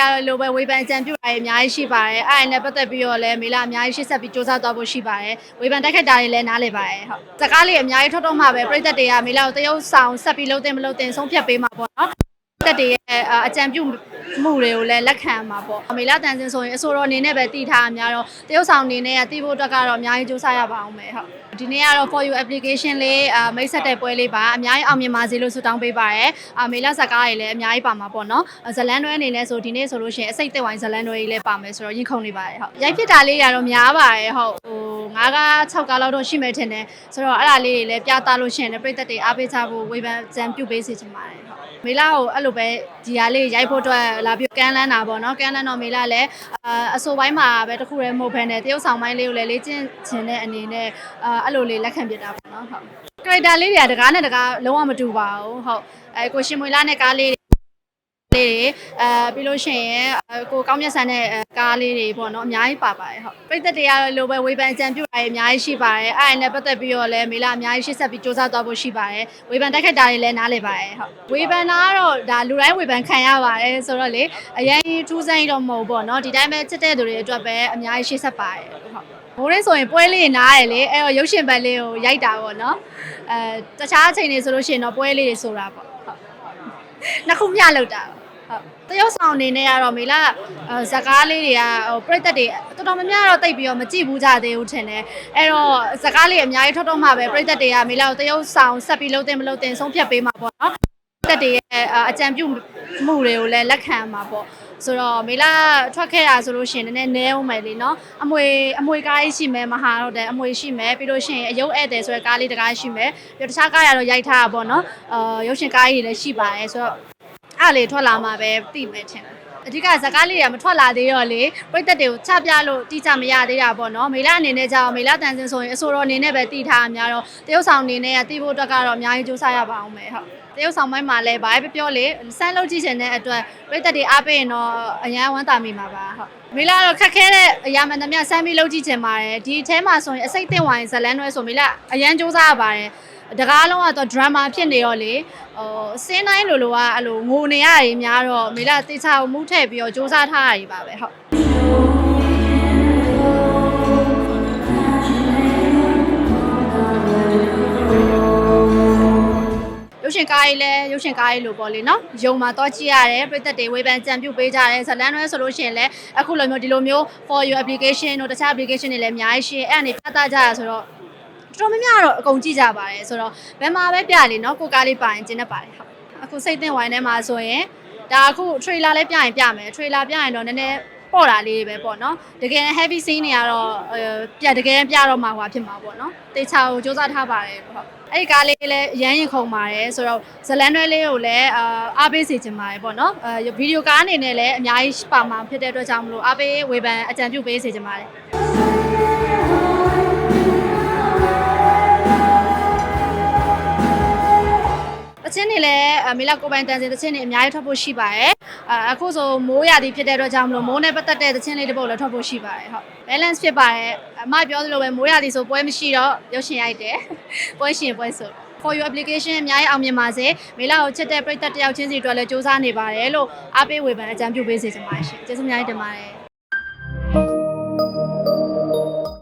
ကတော့လိုပဲဝေဖန်ကြံပြူတာတွေအများကြီးရှိပါတယ်အဲ့ဒါနဲ့ပတ်သက်ပြီးတော့လည်းမေလာအများကြီးရှေ့ဆက်ပြီးစူးစမ်းသွားဖို့ရှိပါတယ်ဝေဖန်တိုက်ခိုက်တာတွေလည်းနားလည်ပါတယ်ဟုတ်စကားလေးအများကြီးထွက်တော့မှပဲပြည်သက်တွေကမေလာကိုတရုပ်ဆောင်ဆက်ပြီးလုံးတင်မလုံးတင်ဆုံးဖြတ်ပေးမှာပေါ့နော် တက်တွေရဲ့အကြံပြုမှုတွေကိုလည်းလက်ခံမှာပေါ့အမေလာတန်စင်ဆိုရင်အစိုးရအနေနဲ့ပဲတည်ထားအများတော့တရုပ်ဆောင်အနေနဲ့ကတည်ဖို့အတွက်ကတော့အများကြီးစူးစမ်းရပါအောင်မယ်ဟုတ်ဒီနေ့ကတော့ for you application လေးအမိတ်ဆက်တဲ့ပွဲလေးပါအများကြီးအောင်မြင်ပါစေလို့ဆုတောင်းပေးပါရယ်အမေလာဇကားတွေလည်းအများကြီးပါမှာပေါ့နော်ဇလန်တွဲအနေနဲ့ဆိုဒီနေ့ဆိုလို့ရှိရင်အစိတ်သက်ဝိုင်းဇလန်တွဲကြီးလည်းပါမယ်ဆိုတော့ရင်ခုန်နေပါတယ်ဟုတ်ရိုက်ဖြစ်တာလေးတွေကတော့များပါတယ်ဟုတ်ဟို 9ကား6ကားလောက်တော့ရှိမယ်ထင်တယ်ဆိုတော့အဲ့ဒါလေးတွေလည်းပြသလို့ရှိရင်လည်းပြည်သက်တွေအားပေးချဖို့ဝေဖန်ကြံပြုပေးစေချင်ပါတယ်ဟုတ်မေလာကိုအဲ့လိုပဲဒီဟာလေးရိုက်ဖို့အတွက်လာပြီးကန်းလန်းတာပေါ့နော်ကန်းလန်းတော့မေလာလည်းအာအဆိုပိုင်းမှာပဲတခုတည်းမဟုတ်ဘဲနဲ့တရုပ်ဆောင်ပိုင်းလေးကိုလည်းလေ့ကျင့်ခြင်းတဲ့အနေနဲ့အာအဲ့လိုလေးလက်ခံပြတာပေါ့နော်ဟုတ် character လေးတွေကတကားနဲ့တကားလုံးဝမတူပါဘူးဟုတ်အဲကိုရှင်မွေလာနဲ့ကားလေးတွေ လေးတွေအဲပြီးလို့ရှိရင်အဲကိုကောင်းမြတ်ဆန်တဲ့အဲကားလေးတွေပေါ့နော်အများကြီးပါပါတယ်ဟုတ်ပြည်သက်တွေကတော့လိုပဲဝေဖန်ကြံပြူတာတွေအများကြီးရှိပါတယ်အဲ့ဒါနဲ့ပတ်သက်ပြီးတော့လည်းမေလာအများကြီးရှေ့ဆက်ပြီးစူးစမ်းသွားဖို့ရှိပါတယ်ဝေဖန်တိုက်ခိုက်တာတွေလည်းနားလည်ပါတယ်ဟုတ်ဝေဖန်တာကတော့ဒါလူတိုင်းဝေဖန်ခံရပါတယ်ဆိုတော့လေအရင်ထူးဆန်းတော့မဟုတ်ပေါ့နော်ဒီတိုင်းပဲချစ်တဲ့သူတွေအတွက်ပဲအများကြီးရှေ့ဆက်ပါတယ်ဟုတ်မိုးရင်းဆိုရင်ပွဲလေးနားရယ်လေအဲ့တော့ရုပ်ရှင်ဘက်လေးကိုရိုက်တာပေါ့နော်အဲတခြားအချိန်တွေဆိုလို့ရှိရင်တော့ပွဲလေးတွေဆိုတာပေါ့ဟုတ်နှစ်ခုမျှလောက်တာဟု တ်တရုတ်ဆောင်အနေနဲ့ကတော့မေလာအဲဇကားလေးတွေကဟိုပြိသက်တွေတော်တော်များများတော့တိတ်ပြီးတော့မကြည့်ဘူးကြသေးဘူးထင်တယ်အဲ့တော့ဇကားလေးအများကြီးထွက်တော့မှပဲပြိသက်တွေကမေလာကိုတရုတ်ဆောင်ဆက်ပြီးလုံးတင်မလုံးတင်ဆုံးဖြတ်ပေးမှာပေါ့နော်တက်တွေရဲ့အကြံပြုမှုတွေကိုလည်းလက်ခံမှာပေါ့ဆိုတော့မေလာထွက်ခဲ့တာဆိုလို့ရှိရင်နည်းနည်းနဲအောင်မယ်လीနော်အမွေအမွေကားကြီးရှိမယ်မဟာတော့တယ်အမွေရှိမယ်ပြီးလို့ရှိရင်အယုတ်ဧည့်သည်ဆိုတဲ့ကားလေးတစ်ကားရှိမယ်ပြီးတော့တခြားကားရတော့ရိုက်ထားတာပေါ့နော်အာရုပ်ရှင်ကားကြီးတွေလည်းရှိပါတယ်ဆိုတော့ အဲ့လေထွက်လာမှာပဲသိမယ်ထင်တယ်အဓိကဇကားလေးတွေကမထွက်လာသေးတော့လေပြိသက်တွေကိုချပြလို့တိကျမရသေးတာပေါ့နော်မေလာအနေနဲ့ကြောင့်မေလာတန်စင်ဆိုရင်အစိုးရအနေနဲ့ပဲတည်ထားအများတော့တရုတ်ဆောင်အနေနဲ့ကတည်ဖို့အတွက်ကတော့အများကြီးစူးစမ်းရပါအောင်မယ်ဟုတ် တရုတ်ဆောင်ပိုင်းမှာလည်းဘာပဲပြောလေစမ်းလုပ်ကြည့်ချင်တဲ့အတွက်ပြိသက်တွေအားပေးရင်တော့အရန်ဝမ်းသာမိမှာပါဟုတ်မေလာတော့ခက်ခဲတဲ့အရာမှန်သမျှစမ်းပြီးလုပ်ကြည့်ချင်ပါတယ်ဒီအဲထဲမှာဆိုရင်အစိတ်တင်ဝိုင်းဇလန်းတွဲဆိုမေလာအရန်စူးစမ်းရပါတယ်တကားလုံးကတော့ drama ဖြစ်နေတော့လေဟိုစင်းတိုင်းလိုလိုကအဲ့လိုငိုနေရတွေများတော့မေလာတေချာကိုမူးထည့်ပြီးတော့စူးစမ်းထားရတွေပါပဲဟုတ် ကားကြီးလဲရုပ်ရှင်ကားကြီးလို့ပေါ့လေနော်ယုံမှာတော့ကြည့်ရတယ်ပြည်သက်တွေဝေဖန်ကြံပြုတ်ပေးကြတယ်ဇလန်တွဲဆိုလို့ရှိရင်လည်းအခုလိုမျိုးဒီလိုမျိုး for your application တို့တခြား application တွေလည်းအများကြီးရှိအဲ့အနေပြသကြရဆိုတော့တော်တော်များများတော့အကုန်ကြည့်ကြပါတယ်ဆိုတော့ဘယ်မှာပဲပြလေနော်ကိုကားလေးပါရင်ကျင်းနေပါတယ်ဟုတ်အခုစိတ်သင့်ဝိုင်းထဲမှာဆိုရင်ဒါအခု trailer လေးပြရင်ပြမယ် trailer ပြရင်တော့နည်းနည်းပေါ့တာလေးပဲပေါ့နော်တကယ် heavy scene တွေကတော့ပြတကယ်ပြတော့မှာဟွာဖြစ်မှာပေါ့နော်တေချာကိုစူးစမ်းထားပါတယ်ဟုတ် အဲ့ဒီကားလေးလည်းရမ်းရင်ခုန်ပါတယ်ဆိုတော့ဇလန်တွဲလေးကိုလည်းအာအားပေးစေချင်ပါတယ်ပေါ့နော်အဲဗီဒီယိုကားအနေနဲ့လည်းအများကြီးပါမှာဖြစ်တဲ့အတွက်ကြောင့်မလို့အားပေးဝေဖန်အကြံပြုပေးစေချင်ပါတယ်တချင်းတွေလည်းအမေလာကိုပိုင်တန်စင်တချင်းတွေအများကြီးထွက်ဖို့ရှိပါတယ် အအခုဆိုမိုးရာသီဖြစ်တဲ့အတွက်ကြောင့်မလို့မိုးနဲ့ပတ်သက်တဲ့တချင်းလေးတစ်ပုဒ်လည်းထွက်ဖို့ရှိပါတယ်ဟုတ် balance ဖြစ်ပါတယ်အမပြောသလိုပဲမိုးရာသီဆိုပွဲမရှိတော့ရုပ်ရှင်ရိုက်တယ်ပွဲရှင်ပွဲဆို for your application အများကြီးအောင်မြင်ပါစေမေလာကိုချစ်တဲ့ပရိသတ်တယောက်ချင်းစီအတွက်လည်းစူးစမ်းနေပါတယ်လို့အားပေးဝေဖန်အကြံပြုပေးစေချင်ပါတယ်ရှင်ကျေးဇူးအများကြီးတင်ပါတယ်